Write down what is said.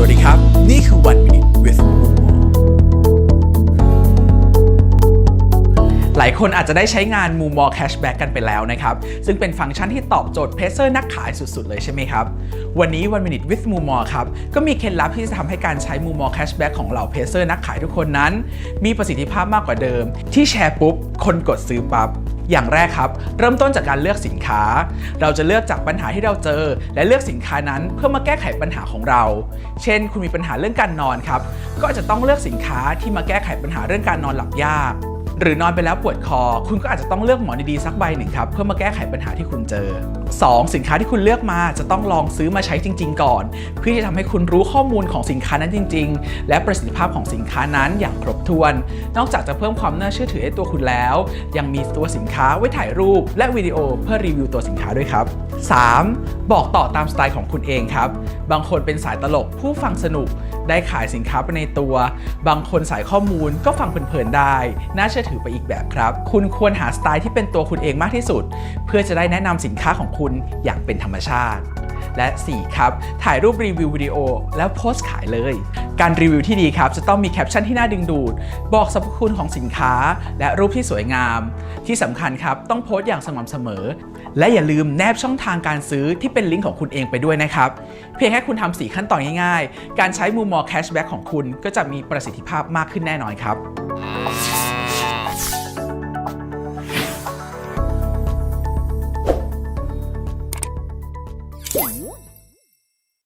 สวัสดีครับ นี่คือ One Minute with มุมองหลายคนอาจจะได้ใช้งานมูมอแคชแบ็กกันไปแล้วนะครับ ซึ่งเป็นฟังก์ชันที่ตอบโจทย์เพรสเซอร์นักขายสุดๆ เลยใช่ไหมครับ วันนี้ One Minute with มูมอครับ ก็มีเคล็ดลับที่จะทำให้การใช้มูมอแคชแบ็กของเหล่าเพรสเซอร์นักขายทุกคนนั้น มีประสิทธิภาพมากกว่าเดิม ที่แชร์ปุ๊บ คนกดซื้อปั๊บ อย่างแรกครับ เริ่มต้นจากการเลือกสินค้า เราจะเลือกจากปัญหาที่เราเจอ และเลือกสินค้านั้นเพื่อมาแก้ไขปัญหาของเรา เช่น คุณมีปัญหาเรื่องการนอนครับ ก็จะต้องเลือกสินค้าที่มาแก้ไขปัญหาเรื่องการนอนหลับยาก หรือนอนไปแล้วปวดคอ คุณก็อาจจะต้องเลือกหมอนดีๆสักใบหนึ่งครับเพื่อมาแก้ไขปัญหาที่คุณเจอ 2. สินค้าที่คุณเลือกมาจะต้องลองซื้อมาใช้จริง ๆ ก่อน เพื่อที่จะทำให้คุณรู้ข้อมูลของสินค้านั้นจริง ๆ และประสิทธิภาพของสินค้านั้นอย่างครบถ้วน นอกจากจะเพิ่มความน่าเชื่อถือให้ตัวคุณแล้ว ยังมีตัวสินค้าไว้ถ่ายรูป และวิดีโอเพื่อรีวิวตัวสินค้าด้วยครับ 3. บอกต่อตามสไตล์ของคุณเองครับ บางคนเป็นสายตลกผู้ฟังสนุก ได้ขายสินค้าไปในตัว บางคนสายข้อมูลก็ฟังเพลินๆได้ น่าเชื่อถือไปอีกแบบครับ คุณควรหาสไตล์ที่เป็นตัวคุณเองมากที่สุด เพื่อจะได้แนะนำสินค้าของคุณอย่างเป็นธรรมชาติและ 4 ครับ ถ่ายรูปรีวิววิดีโอแล้วโพสต์ขายเลย การรีวิวที่ดีครับ จะต้องมีแคปชั่นที่น่าดึงดูด บอกสรรพคุณของสินค้า และรูปที่สวยงาม ที่สำคัญครับ ต้องโพสต์อย่างสม่ำเสมอ และอย่าลืมแนบช่องทางการซื้อที่เป็นเป็นลิงก์ของคุณเองไปด้วยนะครับ เพียงแค่คุณทำ4ขั้นตอนง่ายๆ การใช้มูมองแคชแบ็กของคุณก็จะมีประสิทธิภาพมากขึ้นแน่นอนครับ